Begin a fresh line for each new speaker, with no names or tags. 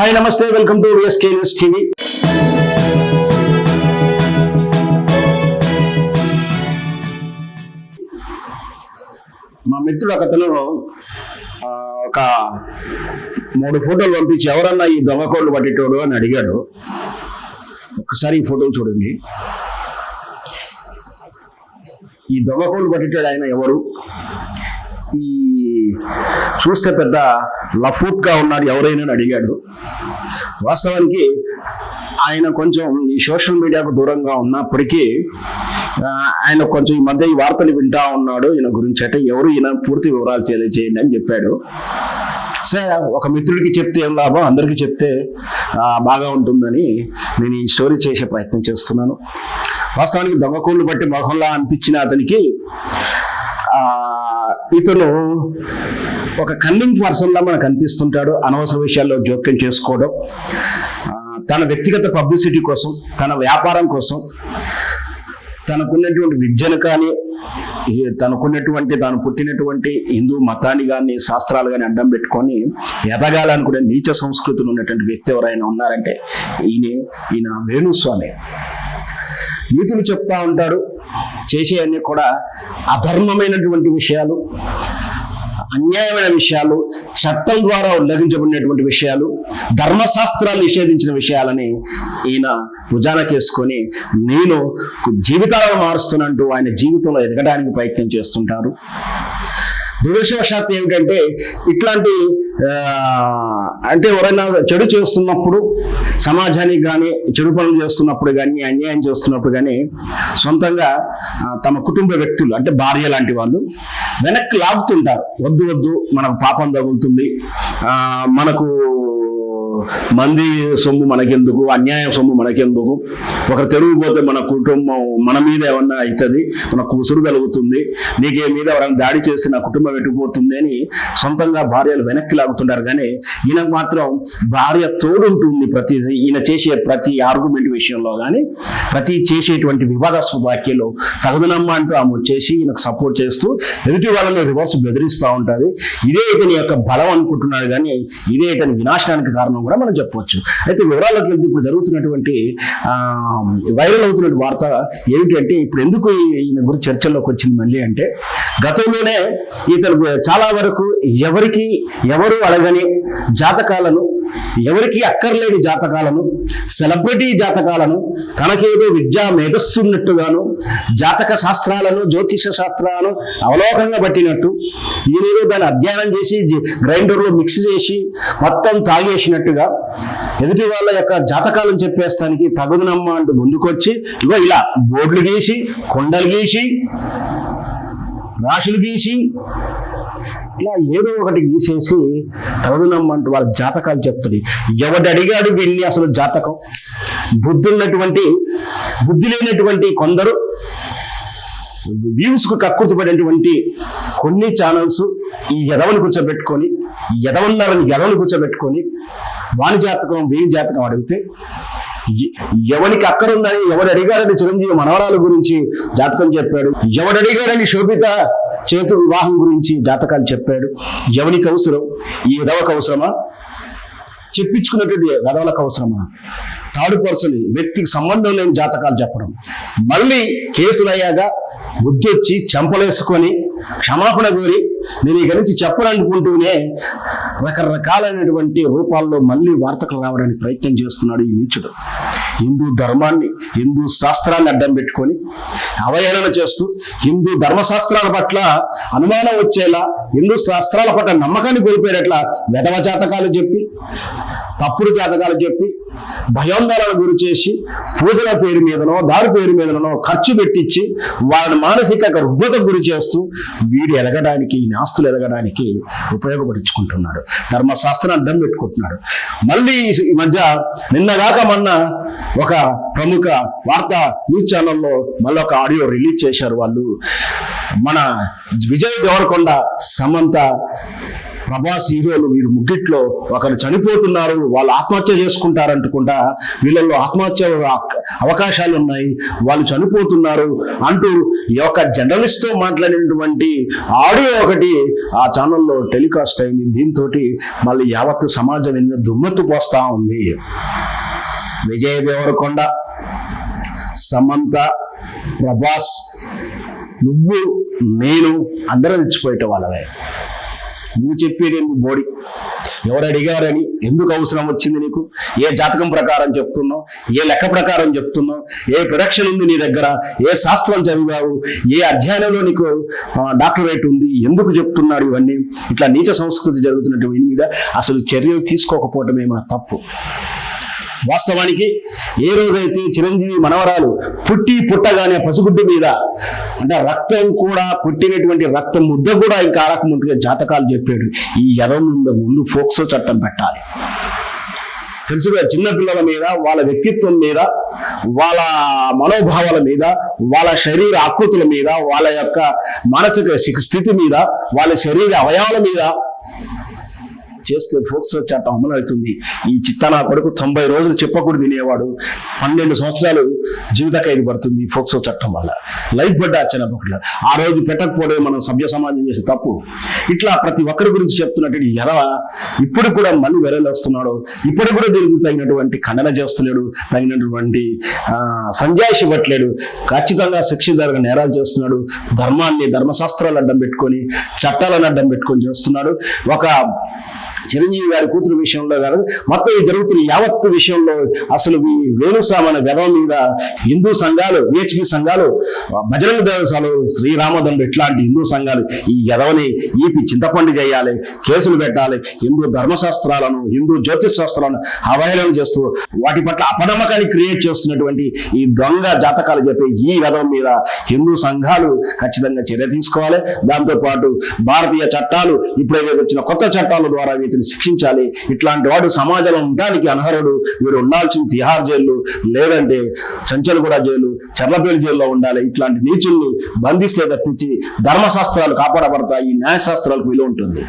Hi నమస్తే welcome to VSK news TV మా మిత్రుడు ఒకతను ఒక మూడు ఫోటోలు పంపించి ఎవరన్నా ఈ దొంగ కోళ్ళు పట్టేటోడు? అని అడిగాడు. ఒకసారి ఈ ఫోటోలు చూడండి. ఈ దొంగ కోళ్ళు పట్టేటాడు ఆయన ఎవరు? ఈ చూస్తే పెద్ద లఫూట్గా ఉన్నారు ఎవరైనా అని అడిగాడు. వాస్తవానికి ఆయన కొంచెం ఈ సోషల్ మీడియాకు దూరంగా ఉన్నప్పటికీ ఆయన కొంచెం ఈ మధ్య ఈ వార్తలు వింటా ఉన్నాడు. ఈయన గురించి అంటే ఎవరు ఈయన పూర్తి వివరాలు తెలియజేయండి అని చెప్పాడు. సరే ఒక మిత్రుడికి చెప్తే ఏం లాభం? అందరికీ చెప్తే బాగా ఉంటుందని నేను ఈ స్టోరీ చేసే ప్రయత్నం చేస్తున్నాను. వాస్తవానికి దొంగకూళ్ళు బట్టి మొహంలా అనిపించిన అతనికి ఆ, ఇతను ఒక కన్నింగ్ పర్సన్లా మనకు అనిపిస్తుంటాడు. అనవసర విషయాల్లో జోక్యం చేసుకోవడం తన వ్యక్తిగత పబ్లిసిటీ కోసం తన వ్యాపారం కోసం తనకున్నటువంటి విద్యను కానీ తనకున్నటువంటి తాను పుట్టినటువంటి హిందూ మతాన్ని కానీ శాస్త్రాలు కానీ అడ్డం పెట్టుకొని ఎదగాలనుకునే నీచ సంస్కృతులు ఉన్నటువంటి వ్యక్తి ఎవరైనా ఉన్నారంటే ఈయన ఈయన వేణుస్వామి. నీతులు చెప్తా ఉంటాడు. చేసేవన్నీ కూడా అధర్మమైనటువంటి విషయాలు అన్యాయమైన విషయాలు చట్టం ద్వారా ఉల్లంఘించబడినటువంటి విషయాలు ధర్మశాస్త్రాలు నిషేధించిన విషయాలని ఈయన భుజానకేసుకొని నేను జీవితాలను మారుస్తున్నట్టు ఆయన జీవితంలో ఎదగడానికి ప్రయత్నం చేస్తుంటారు. దురదృష్టవశాత్తు ఏమిటంటే ఇట్లాంటి ఆ, అంటే ఎవరైనా చెడు చేస్తున్నప్పుడు సమాజానికి కానీ చెడు పనులు చేస్తున్నప్పుడు కానీ అన్యాయం చేస్తున్నప్పుడు కానీ సొంతంగా తమ కుటుంబ వ్యక్తులు అంటే భార్య లాంటి వాళ్ళు వెనక్కి లాగుతుంటారు. వద్దు వద్దు మనకు పాపం తగులుతుంది. ఆ, మనకు మంది సొమ్ము మనకెందుకు? అన్యాయం సొమ్ము మనకెందుకు? ఒకరు తెరుగుపోతే మన కుటుంబం మన మీద ఏమన్నా అవుతుంది? మనకు ఉసురు కలుగుతుంది నీకే మీద ఎవరైనా దాడి చేసి నా కుటుంబం ఎట్టుకుపోతుంది అని సొంతంగా భార్యలు వెనక్కి లాగుతుంటారు కానీ ఈయనకు మాత్రం భార్య తోడుంటుంది ప్రతి ఈయన చేసే ప్రతి ఆర్గ్యుమెంట్ విషయంలో. కానీ ప్రతి చేసేటువంటి వివాదాస్పద వ్యాఖ్యలు తగదనమ్మ అంటూ ఆమె వచ్చేసి ఈయనకు సపోర్ట్ చేస్తూ ఎదుటి వాళ్ళని రివర్స్ బెదిరిస్తూ ఉంటుంది. ఇదే ఇతని యొక్క బలం అనుకుంటున్నాడు. కానీ ఇదే ఇతని వినాశనానికి కారణం కూడా మనం చెప్పవచ్చు. అయితే వివరాల్లోకి వెళ్తే ఇప్పుడు జరుగుతున్నటువంటి ఆ, వైరల్ అవుతున్న వార్త ఏమిటంటే ఇప్పుడు ఎందుకు ఈయన గురించి చర్చల్లోకి వచ్చింది మళ్ళీ అంటే గతంలోనే ఇతను చాలా వరకు ఎవరికి ఎవరు అడగని జాతకాలను ఎవరికి అక్కర్లేని జాతకాలను సెలబ్రిటీ జాతకాలను తనకేదో విద్యా మేధస్సున్నట్టుగాను జాతక శాస్త్రాలను జ్యోతిష శాస్త్రాలను అవలోకంగా పట్టినట్టు ఈరోజు దాన్ని అధ్యయనం చేసి గ్రైండర్లో మిక్స్ చేసి మొత్తం తాగేసినట్టుగా ఎదుటి వాళ్ళ యొక్క జాతకాలను చెప్పేస్తానికి తగుదనమ్మ అంటూ ముందుకొచ్చి ఇగో ఇలా బోర్డులు గీసి కొండలు గీసి రాశులు గీసి ఇలా ఏదో ఒకటి గీసేసి తగుదనమ్మంటూ వాళ్ళ జాతకాలు చెప్తుంది. ఎవడు అడిగాడు వీళ్ళని అసలు జాతకం? బుద్ధి ఉన్నటువంటి బుద్ధి లేనటువంటి కొందరు వ్యూస్కు కొన్ని ఛానల్స్ ఈ ఎదవని కూర్చోబెట్టుకొని ఎదవన్నారని ఎదవని కూర్చోబెట్టుకొని వాని జాతకం వీని జాతకం అడిగితే ఎవరికి ఎవనికి అక్కరుందని ఎవడు అడిగారని చిరంజీవి మనవరాల గురించి జాతకం చెప్పాడు. ఎవడు అడిగారని శోభిత చేతు వివాహం గురించి జాతకాలు చెప్పాడు. ఎవనికి అవసరం? ఈ విధవకు అవసరమా? చెప్పించుకున్నటువంటి విధవలకు అవసరమా? థర్డ్ పర్సన్ వ్యక్తికి సంబంధం లేని జాతకాలు చెప్పడం. మళ్ళీ కేసులు అయ్యాక బుద్ధి వచ్చి చెంపలేసుకొని క్షమాపణ కోరి నేను ఇక నుంచి చెప్పాలనుకుంటూనే రకరకాలైనటువంటి రూపాల్లో మళ్ళీ వార్తలు రావడానికి ప్రయత్నం చేస్తున్నాడు ఈ నీచుడు. హిందూ ధర్మాన్ని హిందూ శాస్త్రాన్ని అడ్డం పెట్టుకొని అవహేళన చేస్తూ హిందూ ధర్మశాస్త్రాల పట్ల అనుమానం వచ్చేలా హిందూ శాస్త్రాల పట్ల నమ్మకాన్ని కోల్పోయేటట్లా వెధవ జాతకాలు చెప్పి తప్పుడు జాతకాలు చెప్పి భయోందోళన గురి చేసి పూజల పేరు మీదనో దారి పేరు మీదనో ఖర్చు పెట్టించి వాళ్ళని మానసిక రుగ్మతకు గురి చేస్తూ వీడు ఎదగడానికి ఈ ఆస్తులు ఎదగడానికి ఉపయోగపడించుకుంటున్నాడు. ధర్మశాస్త్రం అడ్డం పెట్టుకుంటున్నాడు. మళ్ళీ ఈ- ఈ మధ్య నిన్నగాక మొన్న ఒక ప్రముఖ వార్తా న్యూస్ ఛానల్లో మళ్ళీ ఒక ఆడియో రిలీజ్ చేశారు వాళ్ళు. మన విజయ్ దేవరకొండ సమంత ప్రభాస్ హీరోలు వీరు ముగ్గిట్లో ఒకరు చనిపోతున్నారు వాళ్ళు ఆత్మహత్య చేసుకుంటారు వీళ్ళల్లో ఆత్మహత్య అవకాశాలు ఉన్నాయి వాళ్ళు చనిపోతున్నారు అంటూ ఈ యొక్క జర్నలిస్ట్తో మాట్లాడినటువంటి ఆడియో ఒకటి ఆ ఛానల్లో టెలికాస్ట్ అయింది. దీంతో మళ్ళీ యావత్తు సమాజం మీద దుమ్మెత్తు పోస్తా ఉంది. విజయ్ దేవరకొండ సమంత ప్రభాస్ నువ్వు నేను అందరం తెచ్చిపోయేట వాళ్ళవే నువ్వు చెప్పేది ఎందుకు బోడి? ఎవరు అడిగారని? ఎందుకు అవసరం వచ్చింది నీకు? ఏ జాతకం ప్రకారం చెప్తున్నావు? ఏ లెక్క ప్రకారం చెప్తున్నావు? ఏ ప్రొడక్షన్ ఉంది నీ దగ్గర? ఏ శాస్త్రం చదివావు? ఏ అధ్యయనంలో నీకు డాక్టరేట్ ఉంది? ఎందుకు చెప్తున్నాడు ఇవన్నీ? ఇట్లా నీచ సంస్కృతి జరుగుతున్నటువంటి మీద అసలు చర్యలు తీసుకోకపోవటమే మన తప్పు? వాస్తవానికి ఏ రోజైతే చిరంజీవి మనవరాలు పుట్టి పుట్టగానే పసుగుడ్డు మీద అంటే రక్తం కూడా పుట్టినటువంటి రక్తం ముద్ద కూడా ఇంకా ఆరకముందుగా జాతకాలు చెప్పాడు. ఈ ఎదవ ముందు ముందు ఫోక్సో చట్టం పెట్టాలి. తెలుసుగా చిన్నపిల్లల మీద వాళ్ళ వ్యక్తిత్వం మీద వాళ్ళ మనోభావాల మీద వాళ్ళ శరీర ఆకృతుల మీద వాళ్ళ యొక్క మానసిక స్థితి మీద వాళ్ళ శరీర అవయవాల మీద చేస్తే ఫోక్సో చట్టం అమలు అవుతుంది. ఈ చిత్త నా కొడుకు తొంభై రోజులు చెప్పకూడదు వినేవాడు. పన్నెండు సంవత్సరాలు జీవిత ఖైదు పడుతుంది ఫోక్సో చట్టం వల్ల. లైఫ్ పడ్డా చిన్నప్పట్లో ఆ రోజు పెట్టకపోవడం మనం సభ్య సమాజం చేసే తప్పు. ఇట్లా ప్రతి ఒక్కరి గురించి చెప్తున్నటువంటి ఎదవ ఇప్పుడు కూడా మళ్ళీ వెరలు వస్తున్నాడు. ఇప్పుడు కూడా దీనికి తగినటువంటి ఖండన చేస్తలేడు. తగినటువంటి ఆ, సంజాయిషి ఖచ్చితంగా శిక్ష నేరాలు చేస్తున్నాడు. ధర్మాన్ని ధర్మశాస్త్రాలు అడ్డం పెట్టుకొని చట్టాలను అడ్డం పెట్టుకొని చేస్తున్నాడు. ఒక చిరంజీవి గారి కూతురు విషయంలో కాదు మొత్తం ఈ జరుగుతున్న యావత్తు విషయంలో అసలు ఈ వేణుస్వామి అనే గదవ మీద హిందూ సంఘాలు విహెచ్పి సంఘాలు బజరంగ దేవసాలు శ్రీరామదండు ఇట్లాంటి హిందూ సంఘాలు ఈ గదవని ఈపి చింతపండు చేయాలి కేసులు పెట్టాలి హిందూ ధర్మశాస్త్రాలను హిందూ జ్యోతిష్ శాస్త్రాలను అవహేళన చేస్తూ వాటి పట్ల అపనమ్మకాన్ని క్రియేట్ చేస్తున్నటువంటి ఈ దొంగ జాతకాలు చెప్పే ఈ గదవ మీద హిందూ సంఘాలు ఖచ్చితంగా చర్య తీసుకోవాలి. దాంతో పాటు భారతీయ చట్టాలు ఇప్పుడైతే వచ్చిన కొత్త చట్టాల ద్వారా వీటిని శిక్షించాలి. ఇట్లాంటి వాడు సమాజంలో ఉండడానికి అనర్హుడు. వీరు ఉండాల్సిన తిహార్ జైలు లేదంటే చంచలగూడ జైలు చర్లపేలు జైల్లో ఉండాలి. ఇట్లాంటి నీచుల్ని బంధిస్తే తప్పించి ధర్మశాస్త్రాలు కాపాడబడతాయి. న్యాయశాస్త్రాలకు విలువ ఉంటుంది.